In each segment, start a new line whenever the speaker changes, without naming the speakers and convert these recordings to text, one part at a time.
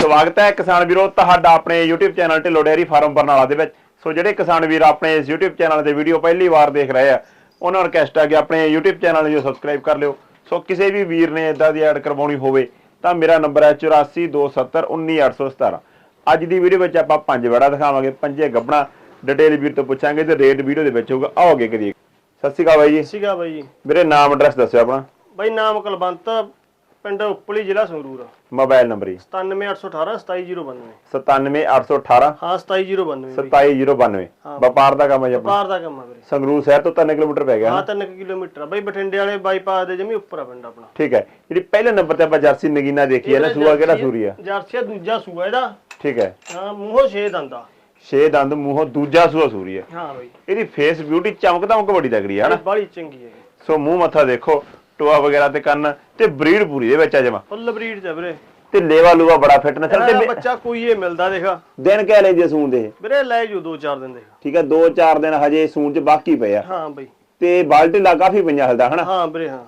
ਸਵਾਗਤ ਹੈ ਕਿਸਾਨ ਵੀਰੋ ਤੁਹਾਡਾ ਆਪਣੇ YouTube channel Dhillon dairy farm Barnala ਦੇ ਵਿੱਚ। ਸੋ ਜਿਹੜੇ ਕਿਸਾਨ ਵੀਰ ਆਪਣੇ ਇਸ YouTube ਚੈਨਲ ਤੇ ਵੀਡੀਓ ਪਹਿਲੀ ਵਾਰ ਦੇਖ ਰਹੇ ਆ ਉਹਨਾਂ ਨੂੰ ਰਿਕਵੈਸਟ ਹੈ ਕਿ ਆਪਣੇ YouTube ਚੈਨਲ ਨੂੰ ਸਬਸਕ੍ਰਾਈਬ ਕਰ ਲਿਓ। ਸੋ ਕਿਸੇ ਵੀ ਵੀਰ ਨੇ ਇਦਾਂ ਦੀ ਐਡ ਕਰਵਾਉਣੀ ਹੋਵੇ ਤਾਂ ਮੇਰਾ ਨੰਬਰ ਹੈ 8427191817 ਅੱਜ ਦੀ ਵੀਡੀਓ ਵਿੱਚ ਆਪਾਂ ਪੰਜ ਵੜਾ ਦਿਖਾਵਾਂਗੇ ਪੰਜੇ ਗੱਬਣਾ ਡਿਟੇਲ ਵੀਰ ਤੋਂ ਪੁੱਛਾਂਗੇ ਤੇ ਰੇਟ ਵੀਡੀਓ ਦੇ ਵਿੱਚ ਹੋਊਗਾ। ਆਓ ਅੱਗੇ ਕਰੀਏ। ਸਤਿ ਸ਼੍ਰੀ ਅਕਾਲ ਬਾਈ ਜੀ।
ਸੀਗਾ ਬਾਈ ਜੀ।
ਮੇਰੇ ਨਾਮ ਐਡਰੈਸ ਦੱਸਿਓ ਆਪਣਾ।
ਬਾਈ ਨਾਮ ਕੁਲਵੰਤ ਪਿੰਡ ਉਪਲੀ ਜ਼ਿਲ੍ਹਾ ਸੰਗਰੂਰ
ਮੋਬਾਈਲ ਨੰਬਰ ਜੀ।
97818 27092
97818
ਹਾਂ 27092 ਬਾਈ
27092
ਹਾਂ।
ਵਪਾਰ ਦਾ ਕੰਮ ਹੈ ਜੀ ਆਪਣਾ।
ਬਾਹਰ ਦਾ ਕੰਮ ਆ ਵੀਰੇ।
ਸੰਗਰੂਰ ਸ਼ਹਿਰ ਤੋਂ 3 ਕਿਲੋਮੀਟਰ ਪੈ ਗਿਆ
ਹਾਂ
ਨਾ
3 ਕਿਲੋਮੀਟਰ ਆ। ਬਾਈ ਬਠਿੰਡੇ ਵਾਲੇ ਬਾਈਪਾਸ ਦੇ ਜਮੀ ਉੱਪਰ ਆ ਪਿੰਡ ਆਪਣਾ।
ਠੀਕ ਹੈ। ਜਿਹੜੀ ਪਹਿਲੇ ਨੰਬਰ ਤੇ ਆਪਾਂ ਜਰਸੀ ਨਗੀਨਾ ਦੇਖੀ ਹੈ ਨਾ ਸੂਆ ਕਿਹੜਾ ਸੂਰੀ ਆ?
ਜਰਸੀ ਆ, ਦੂਜਾ ਸੂਆ ਇਹਦਾ।
ਠੀਕ ਹੈ।
ਹਾਂ ਮੂੰਹੋਂ ਛੇ ਦੰਦਾ
ਛੇ ਦੰਦ ਮੂੰਹੋਂ ਦੂਜਾ ਸੂਆ ਸੂਰੀ ਹੈ
ਹਾਂ ਬਾਈ।
ਇਹਦੀ ਫੇਸ ਬਿਊਟੀ ਚਮਕ ਦਮਕ ਬੜੀ ਤਗੜੀ ਹੈ
ਇਹ
ਹਨਾ
ਬਾਲੀ ਚੰਗੀ ਹੈ।
ਸੋ ਮੂੰਹ ਮੱਥਾ ਦੇਖੋ। ਟੋਆ ਵਗੈਰਾ ਤੇ ਕੰਨ ਤੇ ਬਰੀਡ ਪੂਰੀ ਦੇ ਵਿੱਚ ਆ ਜਮਾ।
ਫੁੱਲ ਬਰੀਡ ਚ ਵੀਰੇ।
ਤੇ ਲੇਵਾ ਲੂਆ ਬੜਾ ਫਿਟਨੈਸ
ਇਹਦਾ
ਤੇ ਵੀ-
ਬੱਚਾ ਕੋਈ ਇਹ ਮਿਲਦਾ ਦੇਖਾ।
ਦਿਨ ਕਹਿ ਲੈਂਦੇ ਸੂਣ ਦੇ।
ਵੀਰੇ ਲੈ ਜੂ ਦੋ ਚਾਰ ਦਿਨ ਦੇਖਾ।
ਠੀਕ ਹੈ 2-4 ਦਿਨ ਹਜੇ ਸੂਣ ਚ ਬਾਕੀ ਪਏ ਆ।
ਹਾਂ ਬਾਈ।
ਤੇ ਬਾਲਟੀ ਲਾ ਕਾਫੀ ਪਈਆਂ ਹਲਦਾ ਹਨਾ?
ਹਾਂ ਵੀਰੇ ਹਾਂ।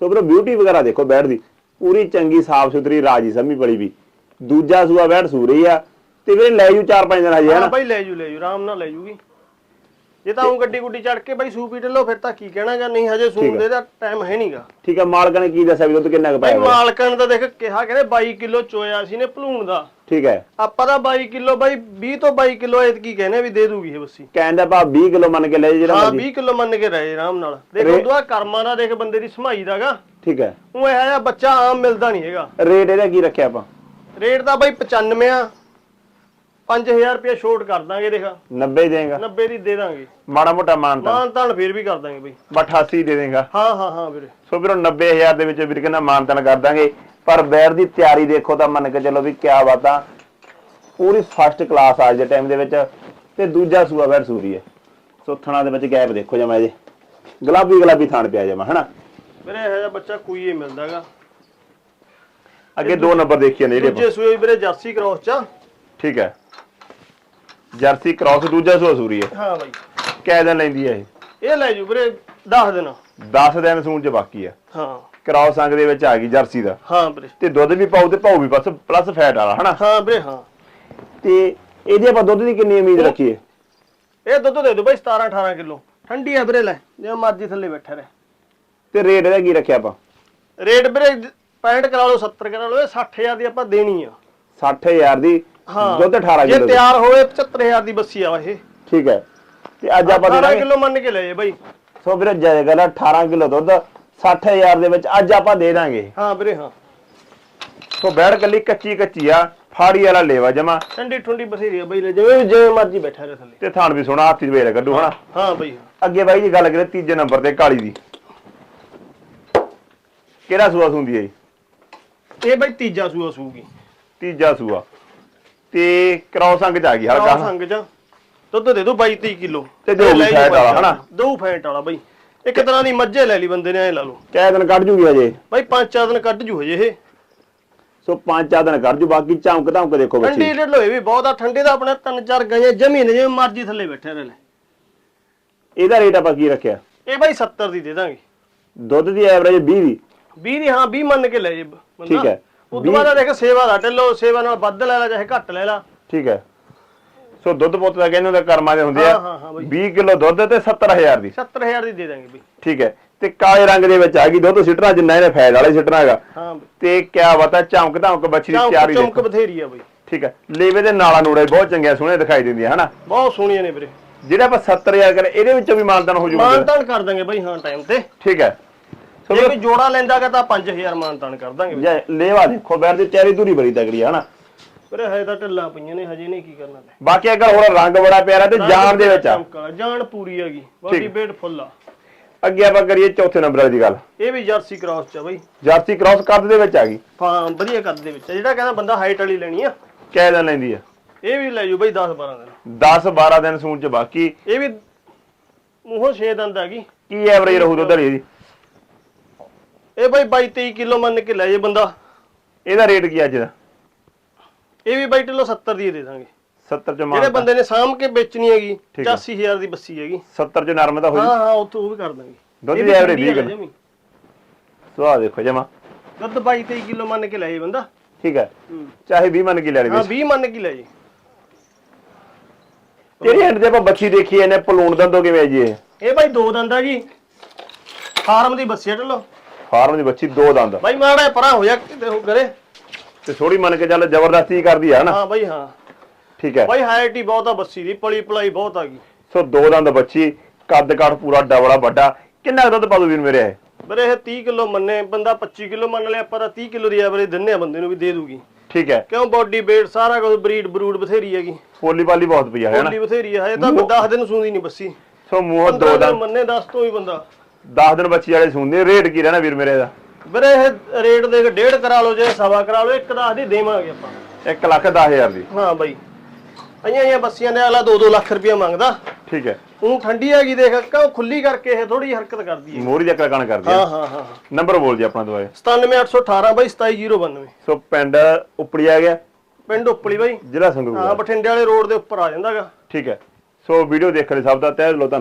ਸੋ ਬਰੋ ਬਿਊਟੀ ਵਗੈਰਾ ਦੇਖੋ ਬੈਠ ਦੀ। ਪੂਰੀ ਚੰਗੀ ਸਾਫ਼ ਸੁਥਰੀ ਰਾਜੀ ਸਮੀ ਬੜੀ ਵੀ। ਦੂਜਾ ਸੂਆ ਬੈਠ ਸੂ ਰਹੀ ਆ। ਤੇ ਵੀਰੇ ਲੈ ਜੂ 4-5 ਦਿਨ ਹਜੇ
ਹਾਂ
ਹਨਾ?
ਬਾਈ ਲੈ ਜੂ ਲੈ ਜੂ ਆਰਾਮ ਨਾਲ ਲੈ ਜੂਗੀ ਜੇ ਤਾਂ ਉਹ ਗੱਡੀ ਗੁੱਡੀ ਚੜ ਕੇ ਬਾਈ ਸੂਪੀ ਢਿੱਲੋ ਫਿਰ ਤਾਂ ਕੀ ਕਹਿਣਾ ਜਾਂ ਨਹੀਂ ਹਜੇ ਸੂਣ ਦੇ ਦਾ ਟਾਈਮ ਹੈ ਨਹੀਂਗਾ।
ਠੀਕ ਹੈ ਮਾਲਕ ਨੇ ਕੀ ਦੱਸਿਆ ਵੀ ਦੁੱਧ ਕਿੰਨਾ ਕੁ
ਬਾਈ
ਪਾਇਆ ਹੋਇਆ?
ਮਾਲਕਾਂ ਨੇ ਤਾਂ ਦੇਖ ਕਿਹਾ ਕਹਿੰਦੇ 22 ਕਿਲੋ ਚੋਇਆ ਸੀ ਨੇ ਭਲੂਣ ਦਾ।
ਠੀਕ ਹੈ।
ਆਪਾਂ ਤਾਂ 22 ਕਿਲੋ ਬਾਈ 20 ਤੋਂ 22 ਕਿਲੋ ਐਤਕੀ ਕਹਿੰਦੇ ਵੀ ਦੇ ਦੂਗੀ ਇਹ ਬੱਸੀ।
ਕਹਿੰਦਾ ਭਾ 20 ਕਿਲੋ ਮੰਨ ਕੇ ਲੈ ਜਾ ਜਿਹੜਾ
ਹਾਂ
ਮਰਜ਼ੀ।
20 ਕਿਲੋ ਮੰਨ ਕੇ ਰਹੇ ਆਰਾਮ ਨਾਲ। ਦੇਖ
ਰੇ-
ਉਦੋਂ ਕਰਮਾਂ ਦਾ ਦੇਖ ਬੰਦੇ ਦੀ ਸਮਾਈ ਦਾਗਾ।
ਠੀਕ ਹੈ।
ਉਹ ਇਹ ਜਿਹਾ ਬੱਚਾ ਆਮ ਮਿਲਦਾ ਨਹੀਂ ਹੈਗਾ।
ਰੇਟ ਇਹਦਾ ਕੀ ਰੱਖਿਆ ਆਪਾਂ?
ਰੇਟ ਤਾਂ ਬਾਈ 95 ਆ। 5000 ਰੁਪਏ ਛੋਟ ਕਰ ਦਾਂਗੇ ਦੇਖ।
90 ਦੇਗਾ।
90 ਦੀ ਦੇ ਦਾਂਗੇ।
ਮਾੜਾ ਮੋਟਾ ਮਾਨਤਾ
ਮਾਨ ਤਾਨ ਫੇਰ ਵੀ ਕਰ ਦਾਂਗੇ ਬਾਈ।
88 ਦੇ ਦੇਗਾ।
ਹਾਂ ਹਾਂ ਹਾਂ ਵੀਰੇ।
ਸੋ ਵੀਰੋ 90000 ਦੇ ਵਿੱਚ ਵੀਰ ਕਹਿੰਦਾ ਮਾਨਤਨ ਕਰ ਦਾਂਗੇ। ਪਰ ਬੈਰ ਦੀ ਤਿਆਰੀ ਦੇਖੋ ਤਾਂ ਮੰਨ ਕੇ ਚੱਲੋ ਵੀ ਕਿਆ ਬਾਤਾਂ ਪੂਰੀ ਫਸਟ ਕਲਾਸ ਅੱਜ ਦੇ ਟਾਈਮ ਦੇ ਵਿੱਚ। ਤੇ ਦੂਜਾ ਸੂਆ ਬੈਰ ਸੂਰੀ ਹੈ। ਸੋ ਥਣਾ ਦੇ ਵਿੱਚ ਗੈਪ ਦੇਖੋ ਜਮਾ ਇਹਦੇ। ਗੁਲਾਬੀ ਗੁਲਾਬੀ ਥਾਣ ਪਿਆ ਜਮਾ ਹਨਾ?
ਵੀਰੇ ਇਹ ਜਿਹਾ ਬੱਚਾ ਕੋਈ ਇਹ ਮਿਲਦਾਗਾ
ਅੱਗੇ ਦੋ ਨੰਬਰ ਦੇਖੀਏ ਨੇ ਜਿਹੜੇ
ਦੂਜੇ ਸੂਏ ਵੀਰੇ ਜਰਸੀ ਕ੍ਰੋਸ ਚ।
ਠੀਕ ਹੈ। ਜਰਸੀ ਕ੍ਰਾਸ ਦੂਜਾ ਸੂਆ ਸੂਰੀ ਹੈ।
ਹਾਂ ਬਾਈ।
ਕੈ ਦਿਨ ਲੈਂਦੀ ਹੈ ਇਹ?
ਇਹ ਲੈ ਜੂ ਵੀਰੇ 10 ਦਿਨ।
10 ਦਿਨ ਸੂਣ ਚ ਬਾਕੀ ਹੈ।
ਹਾਂ।
ਕ੍ਰਾਸ ਅੰਗ ਦੇ ਵਿੱਚ ਆ ਗਈ ਜਰਸੀ ਦਾ।
ਹਾਂ ਵੀਰੇ।
ਤੇ ਦੁੱਧ ਵੀ ਪਾਉ ਤੇ ਪਾਉ ਵੀ ਬਸ ਪਲੱਸ ਫੈਟ ਵਾਲਾ ਹਨਾ?
ਹਾਂ ਵੀਰੇ ਹਾਂ।
ਤੇ ਇਹਦੇ ਆਪਾਂ ਦੁੱਧ ਦੀ ਕਿੰਨੀ ਉਮੀਦ ਰੱਖੀਏ?
ਇਹ ਦੁੱਧ ਦੇ ਦੋ ਬਾਈ 17 18 ਕਿਲੋ। ਠੰਡੀ ਆ ਵੀਰੇ ਲੈ। ਜੇ ਮਰਜ਼ੀ ਥੱਲੇ ਬੈਠਾ ਰਹੇ।
ਤੇ ਰੇਟ ਇਹਦਾ ਕੀ ਰੱਖਿਆ ਆਪਾਂ?
ਰੇਟ ਵੀਰੇ 65 ਕਰਾ ਲਓ 70 ਕਰਾ ਲਓ ਇਹ 60000 ਦੀ ਆਪਾਂ ਦੇਣੀ ਆ।
60000 ਦੀ।
ਹਾਂ।
ਦੁੱਧ 18
ਜੇ
ਕਿਲੋ
ਤਿਆਰ ਹੋਵੇ 75000 ਦੀ ਬੱਸੀ ਆ ਇਹ।
ਠੀਕ ਹੈ। ਤੇ ਅੱਜ ਆਪਾਂ
18
ਦੇਣਾ
ਕਿਲੋ ਮੰਨ ਕੇ ਲੈ ਜੇ ਬਾਈ।
ਸੋ ਵੀਰੇ ਜੈ ਗੱਲ 18 ਕਿਲੋ ਦੁੱਧ 60000 ਦੇ ਵਿੱਚ ਅੱਜ ਆਪਾਂ ਦੇ ਦਾਂਗੇ।
ਹਾਂ ਵੀਰੇ ਹਾਂ।
ਸੋ ਬੈੜ ਕੱਲੀ ਕੱਚੀ ਕੱਚੀ ਆ। ਫਾੜੀ ਵਾਲਾ ਲੇਵਾ ਜਮਾ।
ਠੰਡੀ ਠੰਡੀ ਬਸੇਰੀ ਆ ਬਾਈ ਲੈ ਜਿਵੇਂ ਜਿਵੇਂ ਮਰਜ਼ੀ ਬੈਠਾ ਰਹੇ ਥੱਲੇ।
ਤੇ ਥਾਣ ਵੀ ਸੋਹਣਾ ਹੱਥੀ ਵੇਲੇ ਕੱਢੂ ਹਨਾ?
ਹਾਂ ਬਾਈ
ਅੱਗੇ ਬਾਈ ਜੀ ਗੱਲ ਕਰੇ ਤੀਜੇ ਨੰਬਰ ਤੇ ਕਾਲੀ ਦੀ। ਕਿਹੜਾ ਸੂਆ ਸੁੰਦੀ ਹੈ ਜੀ?
ਇਹ ਬਾਈ ਤੀਜਾ ਸੂਆ ਸੂਗੀ।
ਤੀਜਾ ਸੂਆ। ਤੇ ਕ੍ਰਾਸ ਅੰਗ ਚ ਆ ਗਈ ਹਲਕਾ।
ਸੰਗ ਚ। ਦੁੱਧ ਦੇ ਦੋ 22 30 ਕਿਲੋ।
ਤੇ ਦੋ ਫੈਟ ਵਾਲਾ, ਹਨਾ?
ਦੋ ਫੈਟ ਵਾਲਾ ਬਾਈ। ਇੱਕ ਤਰ੍ਹਾਂ ਦੀ ਮੱਝੇ ਲੈ ਲਈ ਬੰਦੇ ਨੇ ਐ ਲਾ ਲਓ।
ਕੈ ਦਿਨ ਕੱਢ ਜੂਗੀ ਅਜੇ
ਬਾਈ ਪੰਜ ਚਾਰ ਦਿਨ ਕੱਢ ਜੂ ਹਜੇ ਇਹ।
ਸੋ ਪੰਜ ਚਾਰ ਦਿਨ ਕੱਢ ਜੂ ਬਾਕੀ ਚਮਕ ਧਮਕ ਦੇਖੋ
ਠੰਡੀ
ਬੱਚੀ
ਢਿੱਲ ਹੋਏ ਵੀ ਬਹੁਤ ਆ ਠੰਡੇ ਦਾ ਆਪਣਾ ਤਿੰਨ ਚਾਰ ਗਾਈਆਂ ਜਮੀਨ ਜਿਵੇਂ ਮਰਜ਼ੀ ਥੱਲੇ ਬੈਠੇ ਰਹੇ ਲੈ।
ਇਹਦਾ ਰੇਟ ਆਪਾਂ ਕੀ ਰੱਖਿਆ?
ਇਹ ਬਾਈ 70 ਦੀ ਦੇ ਦਾਂਗੇ।
ਦੁੱਧ ਦੀ ਐਵਰੇਜ 20 ਦੀ।
20 ਦੀ ਹਾਂ 20 ਮੰਨ ਕੇ ਲੈ ਜੇ ਬੰਦਾ
ਠੀਕ ਹੈ।
ਉਦੋਂ ਬਾਅਦ ਦੇਖ ਸੇਵਾ ਦਾ ਢਿੱਲੋ ਸੇਵਾ ਨਾਲ ਵੱਧ ਲੈ ਲੈ ਚਾਹੇ ਘੱਟ ਲੈ ਲਾ।
ਠੀਕ ਹੈ। ਸੋ ਦੁੱਧ ਪੁੱਤ ਦਾ ਕਹਿੰਦੇ ਹੁੰਦੇ ਕਰਮਾਂ ਦੇ ਹੁੰਦੇ ਆ।
ਹਾਂ, ਹਾਂ ਬਾਈ।
20 ਕਿਲੋ ਦੁੱਧ ਤੇ 70000 ਦੀ।
70000 ਦੀ ਦੇ ਦਾਂਗੇ ਬਈ।
ਠੀਕ ਹੈ। ਤੇ ਕਾਲੇ ਰੰਗ ਦੇ ਵਿੱਚ ਆ ਗਈ ਦੁੱਧ ਸਿੱਟਣਾ ਜਿੰਨਾ ਇਹਨੇ ਫੈਦ ਵਾਲੇ ਸਿੱਟਣਾ ਹੈਗਾ।
ਹਾਂ
ਤੇ ਕਿਆ ਬਤਾ ਚਮਕ ਧਮਕ ਬੱਚੀ ਦੀ ਤਿਆਰੀ
ਚਮਕ ਬਥੇਰੀ ਆ ਬਈ।
ਠੀਕ ਹੈ। ਲੇਵੇ ਦੇ ਨਾਲਾ ਨੂੜੇ ਬਹੁਤ ਚੰਗੇ ਸੋਹਣੇ ਦਿਖਾਈ ਦਿੰਦੀਆਂ ਹਨਾ?
ਬਹੁਤ ਸੋਹਣੀਆਂ ਨੇ ਵੀਰੇ।
ਜਿਹੜਾ ਆਪਾਂ 70000 ਕਰੇ ਇਹਦੇ ਵਿੱਚੋਂ ਵੀ ਮਾਨਦਾਨ ਹੋ ਜਾਊਗਾ
ਮਾਨਤਾਨ ਕਰ ਦਾਂਗੇ ਬਈ ਹਾਂ ਟਾਈਮ ਤੇ।
ਠੀਕ ਹੈ।
ਜੇ ਕੋਈ ਜੋੜਾ ਲੈਂਦਾਗਾ ਤਾਂ 5000 ਮਾਨਤਾਨ ਕਰ ਦਾਂਗੇ।
ਜੇ ਲੇਵਾ ਦੇਖੋ ਬੈਰ ਦੀ ਤਿਆਰੀ ਧੂਰੀ ਬੜੀ ਤਗੜੀ ਹੈ ਹਨਾ?
ਵੀਰੇ ਹਜੇ ਤਾਂ ਢਿੱਲਾ ਪਈਆਂ ਨੇ ਹਜੇ ਨਹੀਂ ਕੀ ਕਰਨਾ ਤੇ।
ਬਾਕੀ ਅਗਰ ਹੋਰ ਰੰਗ ਬੜਾ ਪਿਆਰਾ ਤੇ ਜਾਨ ਦੇ ਵਿੱਚ ਆ।
ਚਮਕ ਵਾਲਾ, ਜਾਨ ਪੂਰੀ ਹੈਗੀ। ਬਾਡੀ ਬੇਟ ਫੁੱਲ ਆ।
ਅੱਗੇ ਆਪਾਂ ਕਰੀਏ ਚੌਥੇ ਨੰਬਰ ਵਾਲੀ ਦੀ ਗੱਲ।
ਇਹ ਵੀ ਜਰਸੀ ਕ੍ਰਾਸ ਚ ਆ ਬਈ।
ਜਰਸੀ ਕ੍ਰਾਸ ਕੱਦ ਦੇ ਵਿੱਚ ਆ ਗਈ।
ਹਾਂ ਵਧੀਆ ਕੱਦ ਦੇ ਵਿੱਚ ਆ। ਜਿਹੜਾ ਕਹਿੰਦਾ ਬੰਦਾ ਹਾਈਟ ਵਾਲੀ ਲੈਣੀ ਆ।
ਕਿਹ ਦਿਨ ਲੈਂਦੀ ਆ?
ਇਹ ਵੀ ਲੈ ਜੂ ਬਈ 10 12 ਦਿਨ।
10 12 ਦਿਨ ਸੂਣ ਚ ਬਾਕੀ
ਇਹ ਵੀ ਮੂੰਹੋਂ 6 ਦੰਦ ਹੈਗੀ
ਕੀ ਐਵਰੇਜ ਰਹੂ ਦੁੱਧ ਦੀ
ਇਹ ਬਈ 22 23 ਕਿਲੋ ਮੰਨ ਕੇ ਲੈ ਜੇ ਬੰਦਾ।
ਇਹਦਾ ਰੇਟ ਕੀ ਅੱਜ ਦਾ?
ਇਹ ਵੀ ਬਾਈ ਢਿੱਲੋਂ 70 ਦੀ ਦੇ ਦਾਂਗੇ।
70 ਚ
ਜਿਹੜੇ
ਮਾਨ
ਬੰਦੇ ਨੇ ਸਾਂਭ ਕੇ ਵੇਚਣੀ ਹੈਗੀ
ਠੀਕ ਆ।
85000 ਦੀ ਬੱਸੀ ਹੈਗੀ।
70 ਚ ਨਰਮ ਤਾਂ ਹੋ
ਹਾਂ
ਜੂ।
ਹਾਂ ਉੱਥੋਂ ਉਹ ਵੀ ਕਰ ਦਾਂਗੇ।
ਦੁੱਧ ਦੀ
ਆ
ਵੀਹ ਕਿਲੋ।
ਜਮੀ।
ਸੋ ਆ ਦੇਖੋ ਜਮਾ।
ਦੁੱਧ 22 23 ਕਿਲੋ ਮੰਨ ਕੇ ਲੈ ਜੇ ਬੰਦਾ।
ਠੀਕ ਹੈ। ਚਾਹੇ 20 ਮੰਨ ਕੇ ਲੈ ਲਈ
ਹਾਂ 20 ਮੰਨ ਕੇ ਲੈ ਜੀ।
ਤੇਰੀ ਐਂਡ ਤੇ ਆਪਾਂ ਬੱਚੀ ਦੇਖੀ ਇਹਨੇ ਪਲੂਣ ਦੰਦੋ ਕਿਵੇਂ ਜੀ ਇਹ
ਬਾਈ ਦੋ ਦੰਦ ਜੀ। ਫਾਰਮ ਦੀ ਬੱਸੀ ਢਲੋ।
ਫਾਰਮ ਦੀ ਬੱਚੀ ਦੋ ਦੰਦ।
ਬਾਈ ਮਾੜਾ ਪਰਾਂ ਹੋ ਜਾ ਕਿਤੇ ਹੋ ਕਰੇ।
ਤੇ ਥੋੜੀ ਮੰਨ ਕੇ ਚੱਲ ਜ਼ਬਰਦਸਤੀ ਕਰਦੀ ਆ ਨਾ।
ਹਾਂ ਬਾਈ ਹਾਂ।
ਠੀਕ ਹੈ।
ਬਾਈ ਹਾਈਟ ਹੀ ਬਹੁਤ ਆ ਬੱਸੀ ਦੀ ਪਲੀ ਪਲਾਈ ਬਹੁਤ ਆ ਗਈ।
ਸੋ ਦੋ ਦੰਦ ਬੱਚੀ ਕੱਦ ਕਾਠ ਪੂਰਾ ਡਬਲਾ ਵੱਡਾ। ਕਿੰਨਾ ਕੁ ਦੁੱਧ ਪਾ ਦੂ ਵੀਰ ਮੇਰੇ ਇਹ?
ਵੀਰੇ ਇਹ 30 ਕਿਲੋ ਮੰਨੇ ਬੰਦਾ 25 ਕਿਲੋ ਮੰਨ ਲਿਆ ਤਾਂ 30 ਕਿਲੋ ਦੀ ਐਵਰੇਜ ਦਿੰਨੇ ਆ ਬੰਦੇ ਨੂੰ ਵੀ ਦੇ ਦੂਗੀ।
ਠੀਕ ਹੈ।
ਕਿਉਂ ਬਾਡੀ weight ਸਾਰਾ ਕੁਝ ਬਰੀਡ ਬਰੂਡ ਬਥੇਰੀ ਹੈਗੀ।
ਪੋਲੀ ਪਾਲੀ ਬਹੁਤ ਪਈ ਆ ਹੈ ਨਾ?
ਬੋਲੀ ਬਥੇਰੀ ਹੈ ਇਹ ਤਾਂ 10 ਦਿਨ ਸੂੰਦੀ ਨਹੀਂ ਬੱਸੀ।
ਸੋ ਮੂੰਹ ਦੋ
15 ਦਿਨ
ਦੰਦ।
ਮੰਨੇ 10 ਤੋਂ ਹੀ ਬੰਦਾ।
10 ਦਿਨ ਬੱਚੀ ਵਾਲੇ ਸੁਣਦੇ ਰੇਟ ਕੀ ਰਹਿਣਾ ਵੀਰ ਮੇਰੇ ਦਾ?
ਵੀਰੇ ਇਹ ਰੇਟ ਦੇਖ ਡੇਢ ਕਰਾ ਲਓ ਜੇ ਸਵਾ ਕਰਾ ਲਓ ਇੱਕ ਦਸ ਦੀ ਦੇਵਾਂਗੇ ਆਪਾਂ।
1 ਲੱਖ 10000 ਦੀ।
ਹਾਂ ਬਾਈ। ਆਈਆਂ ਆਈਆਂ ਬੱਸੀਆਂ ਦੇ ਆਲਾ 2-2 ਲੱਖ ਰੁਪਇਆ ਮੰਗਦਾ।
ਠੀਕ ਹੈ।
ਉਹ ਠੰਡੀ ਹੈਗੀ ਦੇਖ ਕਿਉਂ ਖੁੱਲੀ ਕਰਕੇ ਇਹ ਥੋੜੀ ਹਰਕਤ ਕਰਦੀ ਹੈ।
ਮੋਰੀ ਚੱਕਰ ਕਣ ਕਰਦੀ
ਹਾਂ। ਹਾਂ ਹਾਂ
ਨੰਬਰ ਬੋਲ ਜੀ ਆਪਣਾ ਦਵਾਏ
97818 ਬਾਈ 27092
ਸੋ ਪਿੰਡ ਉਪੜੀ ਆ ਗਿਆ।
ਪਿੰਡ ਉਪਲੀ ਬਾਈ।
ਜ਼ਿਲ੍ਹਾ ਸੰਗਰੂਰ
ਹਾਂ। ਬਠਿੰਡੇ ਵਾਲੇ ਰੋਡ ਦੇ ਉੱਪਰ ਆ ਜਾਂਦਾਗਾ।
ਠੀਕ ਹੈ। ਸੋ ਵੀਡੀਓ ਦੇਖਣ ਲਈ ਸਭ ਦਾ ਤਹਿ ਦਿਲੋਂ ਧੰਨਵਾਦ।